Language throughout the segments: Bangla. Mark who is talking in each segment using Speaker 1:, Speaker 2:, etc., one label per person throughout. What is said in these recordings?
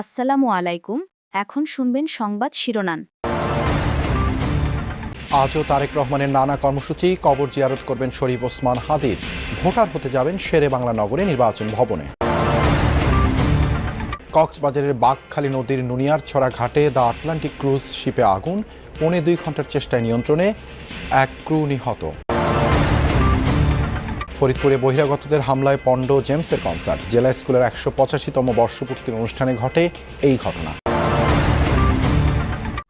Speaker 1: আসসালামু আলাইকুম, এখন শুনবেন সংবাদ শিরোনাম।
Speaker 2: আজও তারেক রহমানের নানা কর্মসূচি কবর জিয়ারত করবেন শরীফ ওসমান হাদির। ভোটার হতে যাবেন শেরে বাংলা নগরে নির্বাচন ভবনে। কক্সবাজারের বাঘখালী নদীর নুনিয়ার ছড়া ঘাটে দ্য আটলান্টিক ক্রুজ শিপে আগুন, পৌনে দুই ঘণ্টার চেষ্টায় নিয়ন্ত্রণে, এক ক্রু নিহত। ফরিদপুরে বহিরাগতদের হামলায় পণ্ড জেমসের কনসার্ট। জেলা স্কুলের একশো পঁচাশিতম বর্ষপূর্তির অনুষ্ঠানে ঘটে এই ঘটনা।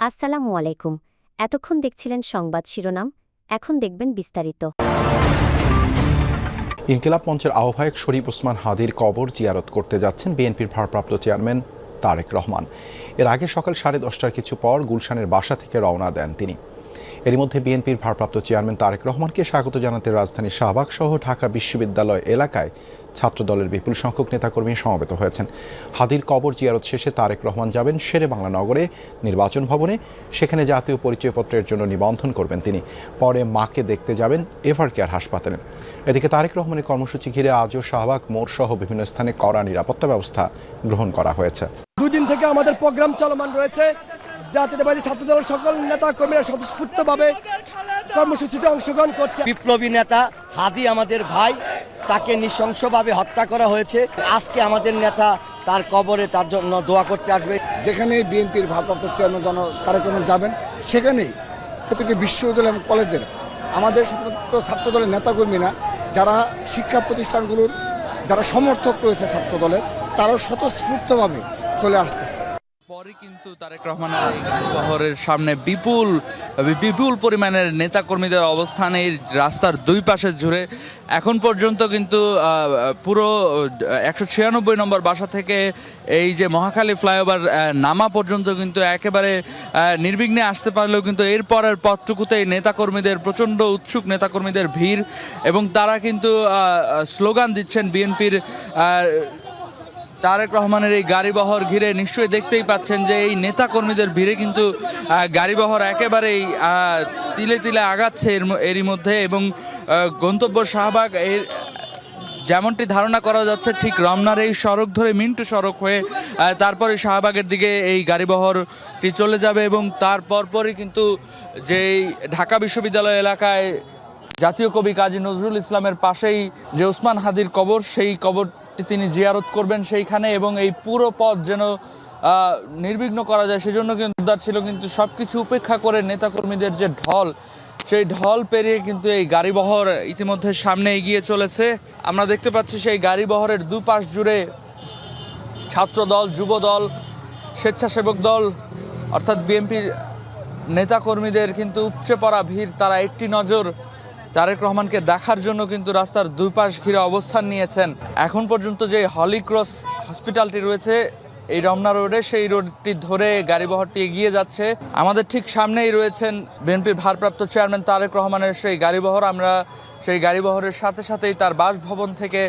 Speaker 3: আসসালামু আলাইকুম। এতক্ষণ দেখছিলেন সংবাদ শিরোনাম এখন দেখবেন বিস্তারিত।
Speaker 2: ইনকিলাব মঞ্চের আহ্বায়ক শরীফ ওসমান হাদির কবর জিয়ারত করতে যাচ্ছেন বিএনপির ভারপ্রাপ্ত চেয়ারম্যান তারেক রহমান। এর আগে সকাল সাড়ে দশটার কিছু পর গুলশানের বাসা থেকে রওনা দেন তিনি। এরই মধ্যে বিএনপির ভারপ্রাপ্ত চেয়ারম্যান তারেক রহমানকে স্বাগত জানাতে রাজধানীর শাহবাগ সহ ঢাকা বিশ্ববিদ্যালয় এলাকায় ছাত্রদলের বিপুল সংখ্যক নেতাকর্মী সমবেত হয়েছেন। হাদির কবর জিয়ারত শেষে তারেক রহমান যাবেন শেরে বাংলা নগরে নির্বাচন ভবনে। সেখানে জাতীয় পরিচয়পত্রের জন্য নিবন্ধন করবেন তিনি। পরে মাকে দেখতে যাবেন এভার কেয়ার হাসপাতালে। এদিকে তারেক রহমানের কর্মসূচি ঘিরে আজও শাহবাগ মোড় সহ বিভিন্ন স্থানে কড়া নিরাপত্তা ব্যবস্থা গ্রহণ করা হয়েছে।
Speaker 4: দুদিন থেকে আমাদের প্রোগ্রাম চলমান রয়েছে। জাতীয়তাবাদী ছাত্র দলের সকল নেতা কর্মীরা স্বতঃস্ফূর্তভাবে কর্মসূচিতে অংশগ্রহণ করছে।
Speaker 5: বিপ্লবী নেতা হাদি আমাদের ভাই তাকে নৃশংসভাবে হত্যা করা হয়েছে। আজকে আমাদের নেতা তার কবরে তার জন্য দোয়া করতে আসবে।
Speaker 6: যেখানে বিএনপির ভারপ্রাপ্ত চেয়ারম্যান জন তারেক রহমান যাবেন সেখানেই প্রতিটি বিশ্ববিদ্যালয় এবং কলেজের আমাদের শুধুমাত্র ছাত্র দলের নেতাকর্মীরা যারা শিক্ষা প্রতিষ্ঠানগুলোর যারা সমর্থক রয়েছে ছাত্র দলের তারাও স্বতঃস্ফূর্তভাবে চলে আসতেছে।
Speaker 7: পরে কিন্তু তারেক রহমানের শহরের সামনে বিপুল বিপুল পরিমাণের নেতাকর্মীদের অবস্থান এই রাস্তার দুই পাশে জুড়ে। এখন পর্যন্ত কিন্তু পুরো একশো ছিয়ানব্বই নম্বর বাসা থেকে এই যে মহাখালী ফ্লাইওভার নামা পর্যন্ত কিন্তু একেবারে নির্বিঘ্নে আসতে পারলেও কিন্তু এরপরের পথটুকুতে এই নেতাকর্মীদের, প্রচণ্ড উৎসুক নেতাকর্মীদের ভিড় এবং তারা কিন্তু স্লোগান দিচ্ছেন বিএনপির তারেক রহমানের এই গাড়িবহর ঘিরে নিশ্চয়ই দেখতেই পাচ্ছেন যে এই নেতা কর্মীদের ভিড়ে কিন্তু গাড়িবহর একেবারেই তিলে তিলে আগাচ্ছে এর এরই মধ্যে এবং গন্তব্য শাহবাগ এর, যেমনটি ধারণা করা যাচ্ছে ঠিক রমনার এই সড়ক ধরে মিন্টু সড়ক হয়ে তারপরে শাহবাগের দিকে এই গাড়িবহরটি চলে যাবে এবং তার পরপরই কিন্তু যেই ঢাকা বিশ্ববিদ্যালয় এলাকায় জাতীয় কবি কাজী নজরুল ইসলামের পাশেই যে ওসমান হাদির কবর, সেই কবরটি তিনি জিয়ারত করবেন সেইখানে এবং এই পুরো পথ যেন নির্বিঘ্ন করা যায়, সেজন্য কিন্তু উদ্ধার ছিল, কিন্তু সব কিছু উপেক্ষা করে নেতাকর্মীদের যে ঢল, সেই ঢল পেরিয়ে কিন্তু এই গাড়িবহর ইতিমধ্যে সামনে এগিয়ে চলেছে। আমরা দেখতে পাচ্ছি সেই গাড়িবহরের দুপাশ জুড়ে ছাত্রদল, যুবদল, স্বেচ্ছাসেবক দল, অর্থাৎ বিএনপির নেতাকর্মীদের কিন্তু উপচে পড়া ভিড়, তারা একটি নজর তারেক রহমানকে দেখার জন্য কিন্তু রাস্তার দুই পাশ ঘিরে অবস্থান নিয়েছেন। এখন পর্যন্ত যে হলিক্রস হসপিটালটি রয়েছে, এই রমনা রোডে, সেই রোডটি ধরে গাড়িবহরটি এগিয়ে যাচ্ছে। আমাদের ঠিক সামনেই রয়েছেন বিএনপির ভারপ্রাপ্ত চেয়ারম্যান তারেক রহমানের সেই গাড়িবহর আমরা সেই গাড়িবহরের সাথে সাথেই তার বাসভবন থেকে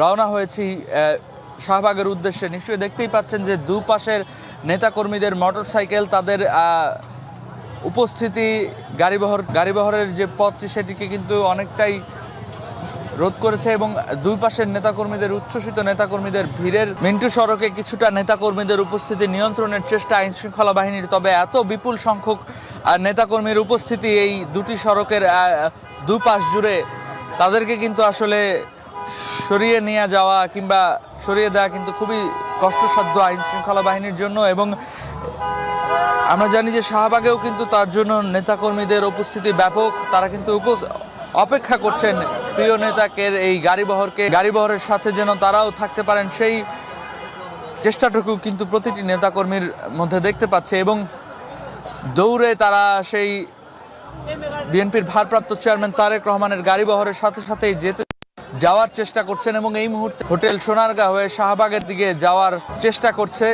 Speaker 7: রওনা হয়েছি শাহবাগের উদ্দেশ্যে। নিশ্চয়ই দেখতেই পাচ্ছেন যে দুপাশের নেতাকর্মীদের মোটরসাইকেল, তাদের উপস্থিতি গাড়িবহর গাড়িবহরের যে পথটি সেটিকে কিন্তু অনেকটাই রোধ করেছে এবং দুই পাশের নেতাকর্মীদের উচ্ছ্বসিত নেতাকর্মীদের ভিড়ের মিন্টু সড়কে কিছুটা নেতাকর্মীদের উপস্থিতি নিয়ন্ত্রণের চেষ্টা আইন শৃঙ্খলা বাহিনীর। তবে এত বিপুল সংখ্যক নেতাকর্মীর উপস্থিতি এই দুটি সড়কের আহ, দুই পাশ জুড়ে তাদেরকে কিন্তু আসলে সরিয়ে নিয়ে যাওয়া কিংবা সরিয়ে দেওয়া কিন্তু খুবই কষ্টসাধ্য আইন শৃঙ্খলা বাহিনীর জন্য এবং আমরা জানি যে শাহবাগেও কিন্তু তার জন্য নেতাকর্মীদের উপস্থিতি ব্যাপক। তারা কিন্তু অপেক্ষা করছেন প্রিয় নেতাকে, এই গাড়িবহরকে। গাড়িবহরের সাথে যেন তারাও থাকতে পারেন, সেই চেষ্টাটুকু কিন্তু প্রতিটি নেতাকর্মীর মধ্যে দেখতে পাচ্ছে এবং দৌড়ে তারা সেই বিএনপির ভারপ্রাপ্ত চেয়ারম্যান তারেক রহমানের গাড়িবহরের সাথে সাথেই যেতে যাওয়ার চেষ্টা করছেন এবং এই মুহূর্তে হোটেল সোনারগাঁ হয়ে শাহবাগের দিকে যাওয়ার চেষ্টা করছে।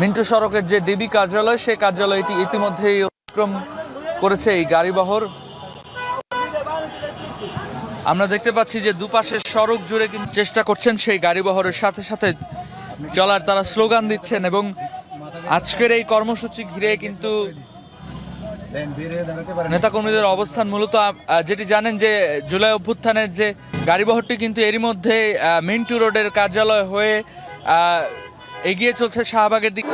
Speaker 7: মিন্টু সড়কের যে ডিবি কার্যালয় সেই কার্যালয়টি ইতিমধ্যেই অতিক্রম করেছে এই গাড়িবহর। আমরা দেখতে পাচ্ছি যে দুপাশের সড়ক জুড়ে কিন্তু চেষ্টা করছেন সেই গাড়িবহরের সাথে সাথে চলার। তারা স্লোগান দিচ্ছেন এবং আজকের এই কর্মসূচি ঘিরে কিন্তু নেতাকর্মীদের অবস্থান মূলত যেটি জানেন যে জুলাই অভ্যুত্থানের যে গাড়িবহরটি কিন্তু এরই মধ্যে মিন্টু রোডের কার্যালয় হয়ে এগিয়ে চলছে শাহবাগের দিকে।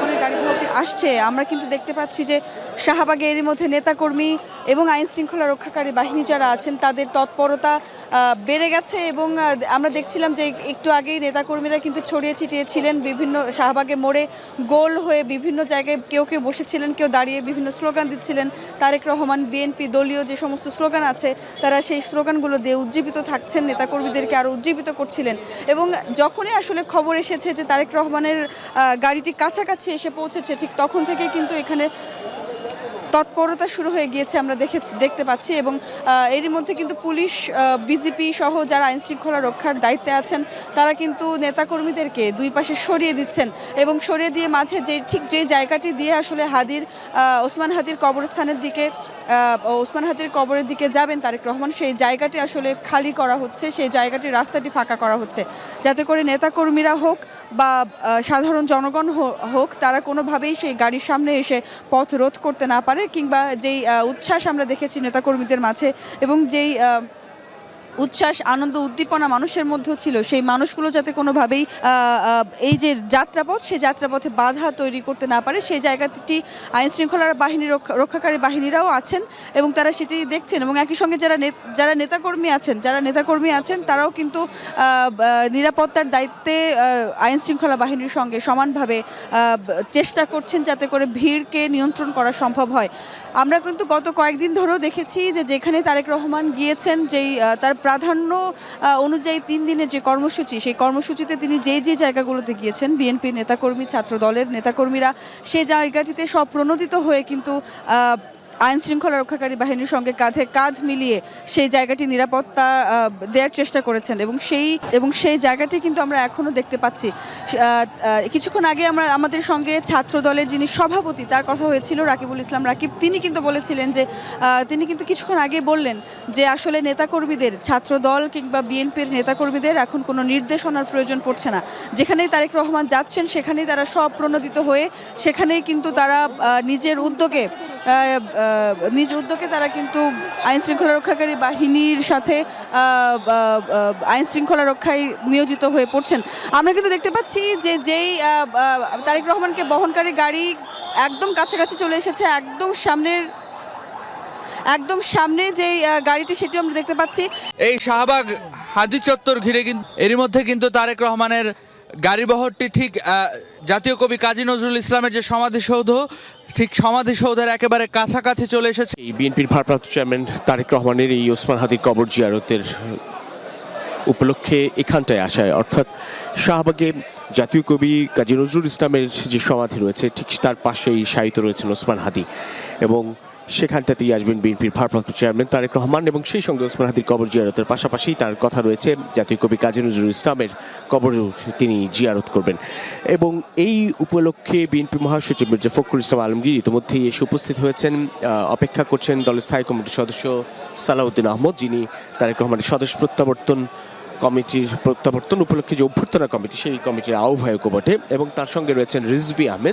Speaker 8: আসছে, আমরা কিন্তু দেখতে পাচ্ছি যে শাহবাগে এরই মধ্যে নেতাকর্মী এবং আইন শৃঙ্খলা রক্ষাকারী বাহিনী যারা আছেন, তাদের তৎপরতা বেড়ে গেছে এবং আমরা দেখছিলাম যে একটু আগেই নেতাকর্মীরা কিন্তু ছড়িয়ে ছিটিয়ে ছিলেন বিভিন্ন শাহবাগের মোড়ে, গোল হয়ে বিভিন্ন জায়গায় কেউ কেউ বসেছিলেন, কেউ দাঁড়িয়ে বিভিন্ন স্লোগান দিচ্ছিলেন। তারেক রহমান, বিএনপি দলীয় যে সমস্ত স্লোগান আছে, তারা সেই স্লোগানগুলো দিয়ে উজ্জীবিত থাকছেন, নেতাকর্মীদেরকে আরও উজ্জীবিত করছিলেন। এবং যখনই আসলে খবর এসেছে যে তারেক রহমানের গাড়িটি কাছাকাছি এসে পৌঁছেছে ঠিক তখন থেকে কিন্তু এখানে তৎপরতা শুরু হয়ে গিয়েছে, আমরা দেখেছি, দেখতে পাচ্ছি এবং এরই মধ্যে কিন্তু পুলিশ বিজেপি সহ যারা আইন শৃঙ্খলা রক্ষার দায়িত্বে আছেন, তারা কিন্তু নেতাকর্মীদেরকে দুই পাশে সরিয়ে দিচ্ছেন এবং সরিয়ে দিয়ে মাঝে যে, ঠিক যে জায়গাটি দিয়ে আসলে হাদির ওসমান হাদির কবরস্থানের দিকে ওসমান হাদির কবরের দিকে যাবেন তারেক রহমান, সেই জায়গাটি আসলে খালি করা হচ্ছে, সেই জায়গাটি, রাস্তাটি ফাঁকা করা হচ্ছে। যাতে করে নেতাকর্মীরা হোক বা সাধারণ জনগণ হোক, তারা কোনোভাবেই সেই গাড়ির সামনে এসে পথ রোধ করতে না পারে। কিংবা যেই উচ্ছ্বাস আমরা দেখেছি নেতাকর্মীদের মাঝে এবং যেই উচ্ছ্বাস আনন্দ উদ্দীপনা মানুষের মধ্যেও ছিল। সেই মানুষগুলো যাতে কোনোভাবেই এই যে যাত্রাপথ সেই যাত্রাপথে বাধা তৈরি করতে না পারে সেই জায়গাটি আইন শৃঙ্খলার বাহিনী রক্ষা- রক্ষাকারী বাহিনীরাও আছেন এবং তারা সেটি দেখছেন এবং একই সঙ্গে যারা যারা নেতাকর্মী আছেন যারা নেতাকর্মী আছেন তারাও কিন্তু নিরাপত্তার দায়িত্বে আহ, আইন শৃঙ্খলা বাহিনীর সঙ্গে সমানভাবে চেষ্টা করছেন যাতে করে ভিড়কে নিয়ন্ত্রণ করা সম্ভব হয়। আমরা কিন্তু গত কয়েকদিন ধরেও দেখেছি যে যেখানে তারেক রহমান গিয়েছেন যেই তার প্রাধান্য অনুযায়ী তিন দিনের যে কর্মসূচি, সেই কর্মসূচিতে তিনি যে যে জায়গাগুলোতে গিয়েছেন, বিএনপি নেতাকর্মী ছাত্র দলের নেতাকর্মীরা সেই জায়গাটিতে সব প্রণোদিত হয়ে কিন্তু আইন শৃঙ্খলা রক্ষাকারী বাহিনীর সঙ্গে কাঁধে কাঁধ মিলিয়ে সেই জায়গাটি নিরাপত্তা দেওয়ার চেষ্টা করেছেন এবং সেই এবং সেই জায়গাটি কিন্তু আমরা এখনও দেখতে পাচ্ছি। কিছুক্ষণ আগে আমরা, আমাদের সঙ্গে ছাত্র দলের যিনি সভাপতি, তার কথা হয়েছিল রাকিবুল ইসলাম রাকিব, তিনি কিন্তু বলেছিলেন যে তিনি কিন্তু কিছুক্ষণ আগে বললেন যে আসলে নেতাকর্মীদের ছাত্র দল কিংবা বিএনপির নেতাকর্মীদের এখন কোনো নির্দেশনার প্রয়োজন পড়ছে না। যেখানেই তারেক রহমান যাচ্ছেন, সেখানেই তারা সব প্রণোদিত হয়ে, সেখানেই কিন্তু তারা নিজের উদ্যোগে নিজ উদ্যোগে তারা কিন্তু আইন শৃঙ্খলা রক্ষাকারী বাহিনীর সাথে আইন শৃঙ্খলা রক্ষায় নিয়োজিত হয়ে পড়ছেন। আমরা কিন্তু দেখতে পাচ্ছি যে যেই তারেক রহমানকে বহনকারী গাড়ি একদম কাছাকাছি চলে এসেছে, একদম সামনের, একদম সামনে যে গাড়িটি সেটি আমরা দেখতে পাচ্ছি।
Speaker 7: এই শাহবাগ হাদি চত্বর ঘিরে কিন্তু, এরই মধ্যে কিন্তু তারেক রহমানের গাড়িবহরটি ঠিক জাতীয় কবি কাজী নজরুল ইসলামের যে সমাধিসৌধ ঠিক সমাধিসৌধের একেবারে কাছাকাছি চলে এসেছে।
Speaker 9: বিএনপির ভারপ্রাপ্ত চেয়ারম্যান তারেক রহমানের এই ওসমান হাদি কবর জিয়ারতের উপলক্ষে এখানটায় আসায়। অর্থাৎ শাহবাগে জাতীয় কবি কাজী নজরুল ইসলামের যে সমাধি রয়েছে, ঠিক তার পাশেই সাহিত্য রয়েছেন ওসমান হাদি। এবং সেখানটাতেই আসবেন বিএনপির ভারপ্রাপ্ত চেয়ারম্যান তারেক রহমান এবং সেই সঙ্গে ওসমান হাদির কবর জিয়ারতের পাশাপাশি তার কথা রয়েছে জাতীয় কবি কাজী নজরুল ইসলামের কবরও তিনি জিয়ারত করবেন। এবং এই উপলক্ষে বিএনপি মহাসচিব মির্জা ফখরুল ইসলাম আলমগীর ইতিমধ্যেই এসে উপস্থিত হয়েছেন। অপেক্ষা করছেন দলের স্থায়ী কমিটির সদস্য সালাউদ্দিন আহমদ, যিনি তারেক রহমানের স্বদেশ প্রত্যাবর্তন কমিটির প্রত্যাবর্তন উপলক্ষে যে অভ্যর্থনা কমিটি, সেই কমিটির আহ্বায়কও বটে। এবং তার সঙ্গে রয়েছেন রিজভি আহমেদ